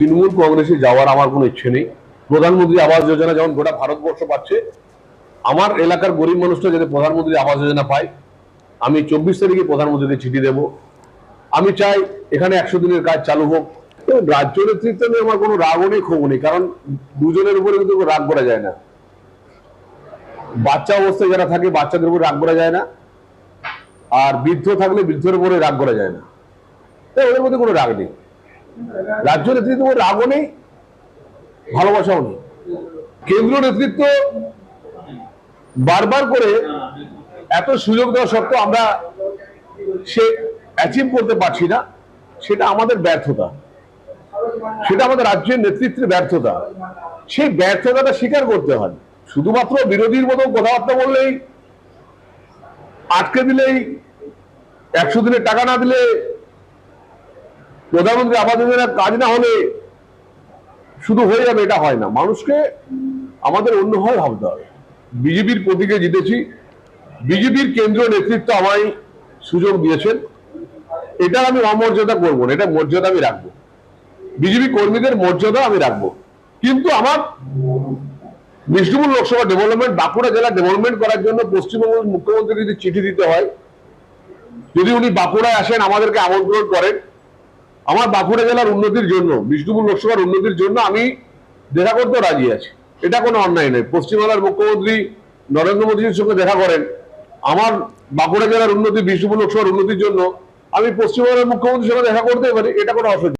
তৃণমূল কংগ্রেসে যাওয়ার আমার কোনো ইচ্ছে নেই। প্রধানমন্ত্রী আবাস যোজনা যেমন গোটা ভারতবর্ষ পাচ্ছে, আমার এলাকার গরিব মানুষটা যাতে প্রধানমন্ত্রী আবাস যোজনা পায়, আমি চব্বিশ তারিখে প্রধানমন্ত্রীকে চিঠি দেব। আমি চাই এখানে একশো দিনের কাজ চালু হোক। রাজ্য নেতৃত্ব নিয়ে আমার কোনো রাগও নেই ক্ষোভ নেই, কারণ দুজনের উপরে কিন্তু রাগ করা যায় না। বাচ্চা অবস্থায় যারা থাকে, বাচ্চাদের উপরে রাগ করা যায় না। আর বৃদ্ধ থাকলে বৃদ্ধের উপরে রাগ করা যায় না। তাই ওদের মধ্যে কোনো রাগ নেই। রাজ্য নেতৃত্ব রাগও নেই, ভালোবাসাও নেই। কেন্দ্রীয় নেতৃত্ব বারবার করে এত সুযোগ দেওয়া সত্ত্বেও আমরা সে অ্যাচিভ করতে পারছি না, সেটা আমাদের ব্যর্থতা। সেটা আমাদের রাজ্যের নেতৃত্বের ব্যর্থতা। সেই ব্যর্থতাটা স্বীকার করতে হয়। শুধুমাত্র বিরোধীর মতো কথাবার্তা বললেই, আটকে দিলেই, একশো দিনের টাকা না দিলে প্রধানমন্ত্রী আবাস যোজনার কাজ না হলে শুধু হয়ে যাবে, এটা হয় না। মানুষকে আমাদের অন্যভাবে ভাবতে হবে। বিজেপির প্রতীকে জিতেছি। বিজেপির কেন্দ্রীয় নেতৃত্ব আমায় সুযোগ দিয়েছেন। এটা আমি অমর্যাদা করব না, এটা মর্যাদা আমি রাখব। বিজেপি কর্মীদের মর্যাদা আমি রাখব। কিন্তু আমার বিষ্ণুপুর লোকসভা ডেভেলপমেন্ট বাঁকুড়া জেলা ডেভেলপমেন্ট করার জন্য পশ্চিমবঙ্গের মুখ্যমন্ত্রী যদি চিঠি দিতে হয়, যদি উনি বাঁকুড়ায় আসেন, আমাদেরকে আমন্ত্রণ করেন আমার বাঁকুড়া জেলার উন্নতির জন্য, বিষ্ণুপুর লোকসভার উন্নতির জন্য আমি দেখা করতেও রাজি আছি। এটা কোনো অন্যায় নয়। পশ্চিমবাংলার মুখ্যমন্ত্রী নরেন্দ্র মোদীর সঙ্গে দেখা করেন। আমার বাঁকুড়া জেলার উন্নতি, বিষ্ণুপুর লোকসভার উন্নতির জন্য আমি পশ্চিমবঙ্গের মুখ্যমন্ত্রীর সঙ্গে দেখা করতে পারি। এটা কোনো অসুবিধা